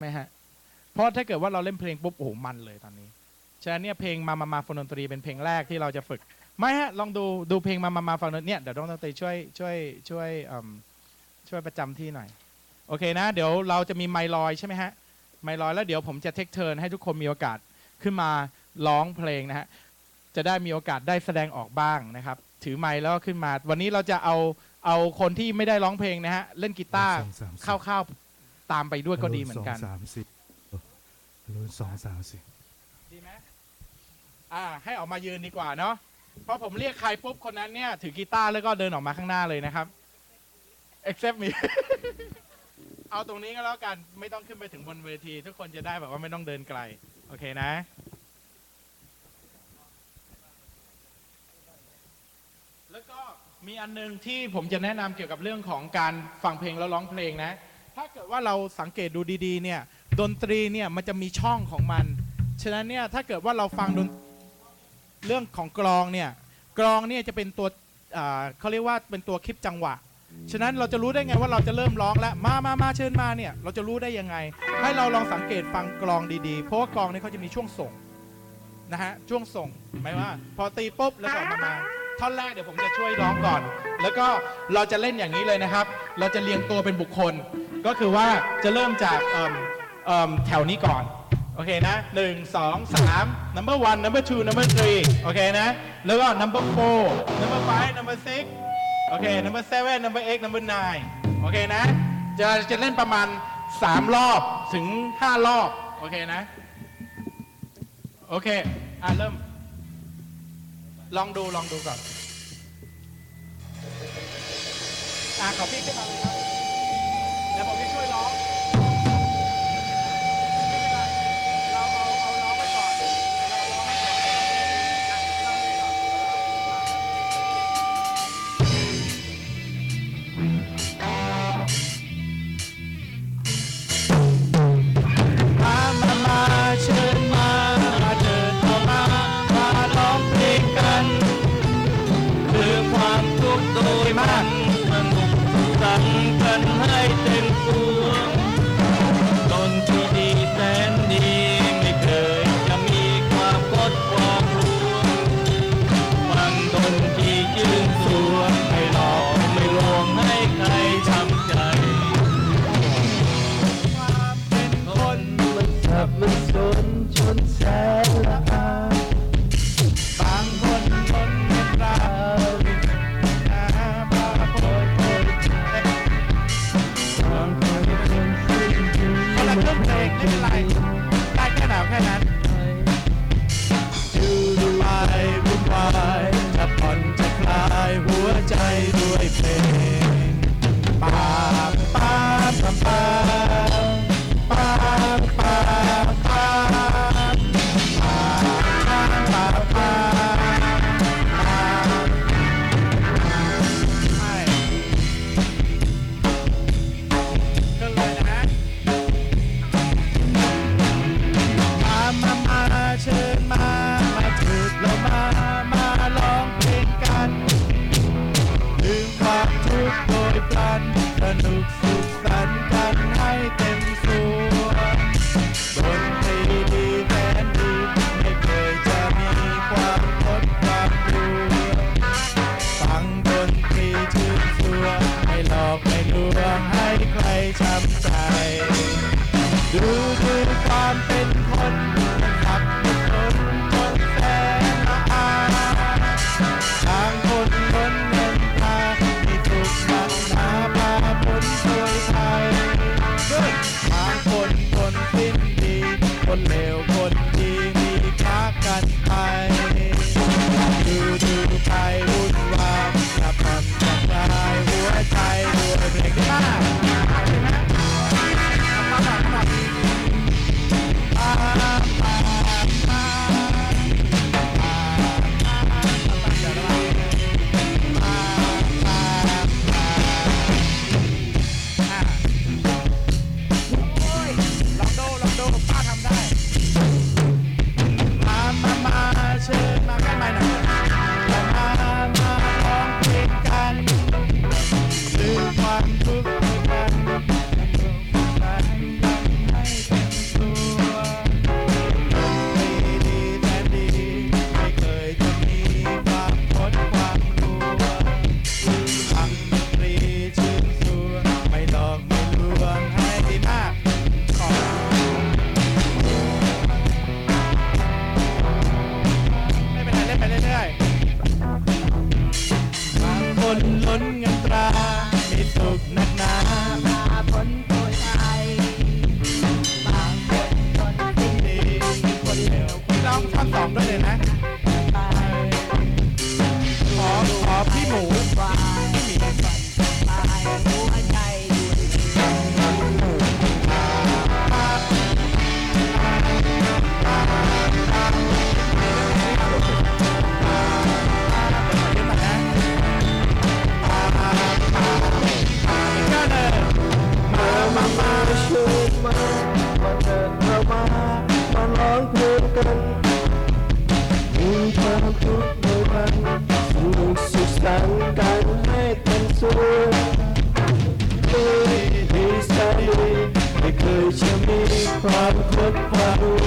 ไหมฮะ เพราะถ้าเกิดว่าเราเล่นเพลงปุ๊บโอ้โหมันเลยตอนนี้ฉะนั้นเนี่ยเพลงมามามาฟอนดนตรีเป็นเพลงแรกที่เราจะฝึกไม่ฮะลองดูดูเพลงมามามาฟังเนี่ยเดี๋ยวต้องดนตรีช่วยช่วยช่วยอืมช่วยประจำที่หน่อยโอเคนะ เดี๋ยวเราจะมีไมค์ลอยใช่ไหมฮะไมค์ลอยแล้วเดี๋ยวผมจะเทคเทิร์นให้ทุกคนมีโอกาสขึ้นมาร้องเพลงนะฮะจะได้มีโอกาสได้แสดงออกบ้างนะครับ ถือไมค์แล้วก็ขึ้นมา วันนี้เราจะเอาเอาคนที่ไม่ได้ร้องเพลงนะฮะเล่นกีตาร์สองสามสี่เข้าวๆ ตามไปด้วยก็ดีเหมือนกันสงสามสี่รุ่นสองสามสี่ดีไหมอ่า ให้ออกมายืนดีกว่าเนาะเพราะผมเรียกใครปุ๊บคนนั้นเนี่ย ถือกีตาร์แล้วก็เดินออกมาข้างหน้าเลยนะครับ except me เอาตรงนี้ก็แล้วกันไม่ต้องขึ้นไปถึงบนเวที ทุกคนจะได้แบบว่าไม่ต้องเดินไกล โอเคนะแล้วก็มีอันหนึงที่ผมจะแนะนำเกี่ยวกับเรื่องของการฟังเพลงแล้วร้องเพลงนะ ถ้าเกิดว่าเราสังเกตดูดีๆเนี่ยดนตรีเนี่ยมันจะมีช่องของมัน ฉะนั้นเนี่ยถ้าเกิดว่าเราฟังดนเรื่องของกลองเนี่ยกลองเนี่ยจะเป็นตัวอ่าเขาเรียกว่าเป็นตัวคลิปจังหวะ ฉะนั้นเราจะรู้ได้ไงว่าเราจะเริ่มร้องแล้วมามามาเชิญมาเนี่ยเราจะรู้ได้ยังไง ให้เราลองสังเกตฟังกลองดีๆ เพราะว่ากลองเนี่ยเขาจะมีช่วงส่งนะฮะช่วงส่งหมายว่า พอตีปุ๊บแล้วก็มามา ท่อนแรกเดี๋ยวผมจะช่วยร้องก่อน แล้วก็เราจะเล่นอย่างนี้เลยนะครับ เราจะเรียงตัวเป็นบุคคล ก็คือว่าจะเริ่มจากเอิ่มเอิ่มแถวนี้ก่อน โอเคนะหนึ่งสองสาม number one number two number three โอเคนะ แล้วก็ number four number five number six โอเค number seven number eight number nine โอเคนะ จะจะเล่นประมาณ 3 รอบถึง 5 รอบ โอเคนะ โอเค อะ เริ่ม ลองดูลองดูก่อน อะ ขอพี่ขึ้นมาเลยครับ คือความทุกข์โดยมากสนุกสันกันให้เต็มตัว เครื่องเพลงไม่เป็นไรได้แค่ไหนแค่นั้นอยู่ไปวุ่นวายจะผ่อนจะคลายหัวใจด้วยเพลง Not Parvati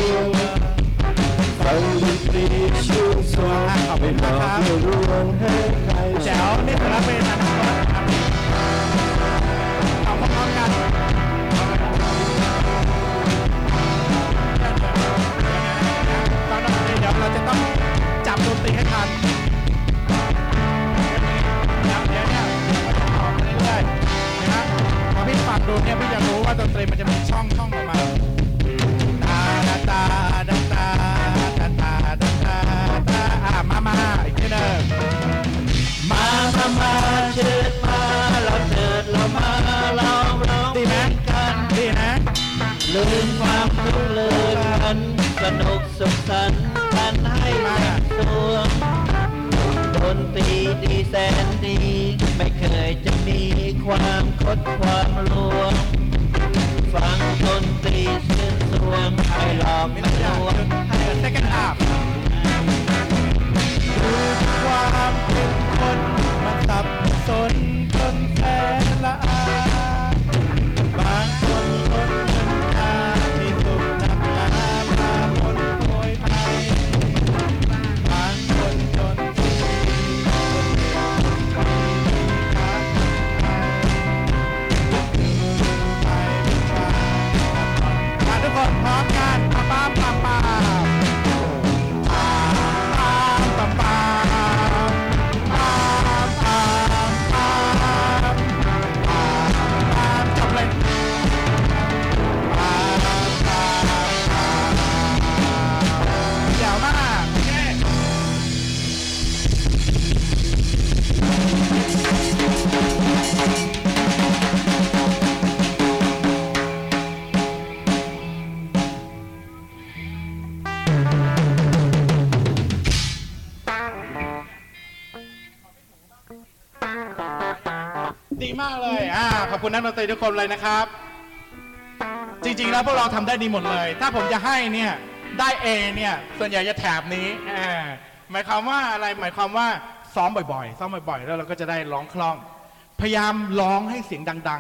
ไม่เคยจะมีความคดความรวมฟังดนตรีเสื่อมสวงให้หลอกไม่ลวงให้ second half ดีมากเลยอ่าขอบคุณนักดนตรีทุกคนเลยนะครับ จริงๆแล้วพวกเราทำได้ดีหมดเลย ถ้าผมจะให้เนี่ยได้ A เนี่ยส่วนใหญ่จะแถบนี้อ่หมายความว่าอะไรหมายความว่าซ้อมบ่อยๆซ้อมบ่อยๆ แล้วเราก็จะได้ร้องคล่อง พยายามร้องให้เสียงดัง ๆ